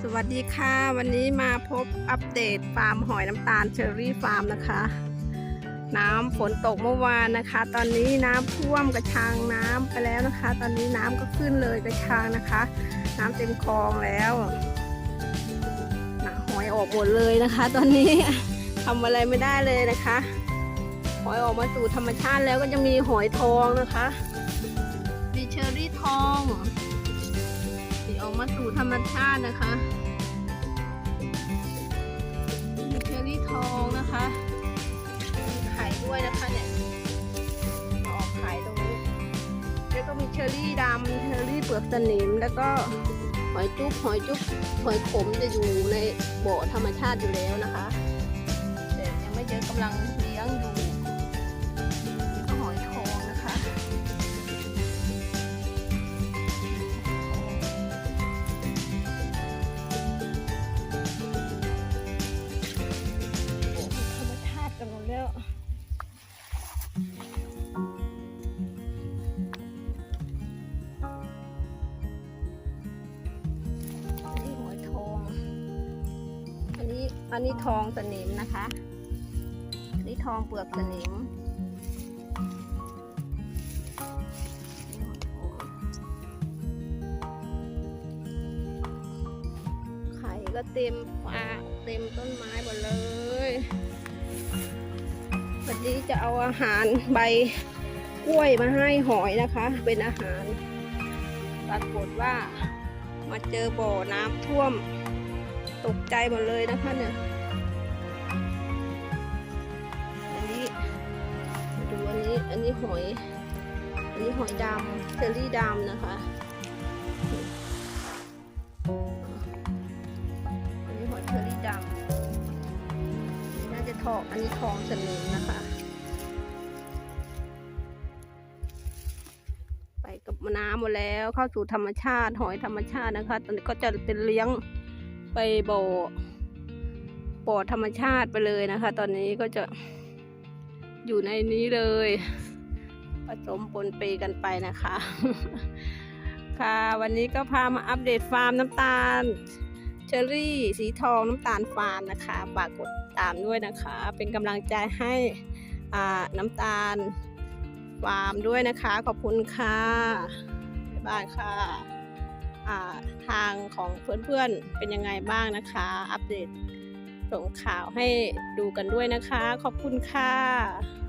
สวัสดีค่ะ วันนี้มาพบอัปเดตฟาร์มหอยน้ำตาลเชอรี่ฟาร์มนะคะ น้ำฝนตกเมื่อวานนะคะ ตอนนี้น้ำท่วมกระชังน้ำไปแล้วนะคะ ตอนนี้น้ำก็ขึ้นเลยกระชังนะคะ น้ำเต็มคลองแล้วหนาหอยออกหมดเลยนะคะ ตอนนี้ทำอะไรไม่ได้เลยนะคะ หอยออกมาสู่ธรรมชาติแล้วก็จะมีหอยทองนะคะมีเชอรี่ทอง มาสู่ธรรมชาตินะคะมีเชอรี่ทองนะคะมีไข่ด้วยนะคะเนี่ยออกไข่ตรงนี้ แล้วก็มีเชอรี่ดำเชอรี่เปลือกสนิมแล้วก็หอยจุ๊บหอยจุ๊บหอยขมจะอยู่ในบ่อธรรมชาติอยู่แล้วนะคะแต่ยังไม่เยอะกำลัง แล้วอันนี้หอยทองอันนี้อันนี้ทองสนิมนะคะ อันนี้ทองเปลือกสนิม ไข่ก็เต็มฟ้าเต็มต้นไม้หมดเลย วันนี้จะเอาอาหารใบกล้วยมาให้หอยนะคะ เป็นอาหารปรากฏว่ามาเจอบ่อน้ำท่วมตกใจหมดเลยนะคะเนี่ยอันนี้มาดูอันนี้อันนี้หอย อันนี้หอยดำเชอรี่ดำนะคะ ทองอันนี้ทองสนิมนะคะ ไปกับน้ำหมดแล้วเข้าสู่ธรรมชาติหอยธรรมชาตินะคะตอนนี้ก็จะเป็นเลี้ยงไปบ่อบ่อธรรมชาติไปเลยนะคะ ตอนนี้ก็จะอยู่ในนี้เลย ผสมปนเปกันไปนะคะ ค่ะ วันนี้ก็พามาอัปเดตฟาร์มน้ำตาล ชอรี่สีทองน้ำตาลฟาร์มนะคะฝากกดตามด้วยนะคะ เป็นกำลังใจให้อ่าน้ำตาลฟาร์มด้วยนะคะ ขอบคุณค่ะบ๊ายบายค่ะอ่าทางของเพื่อนๆเป็นยังไงบ้างนะคะ อัปเดตส่งข่าวให้ดูกันด้วยนะคะ ขอบคุณค่ะ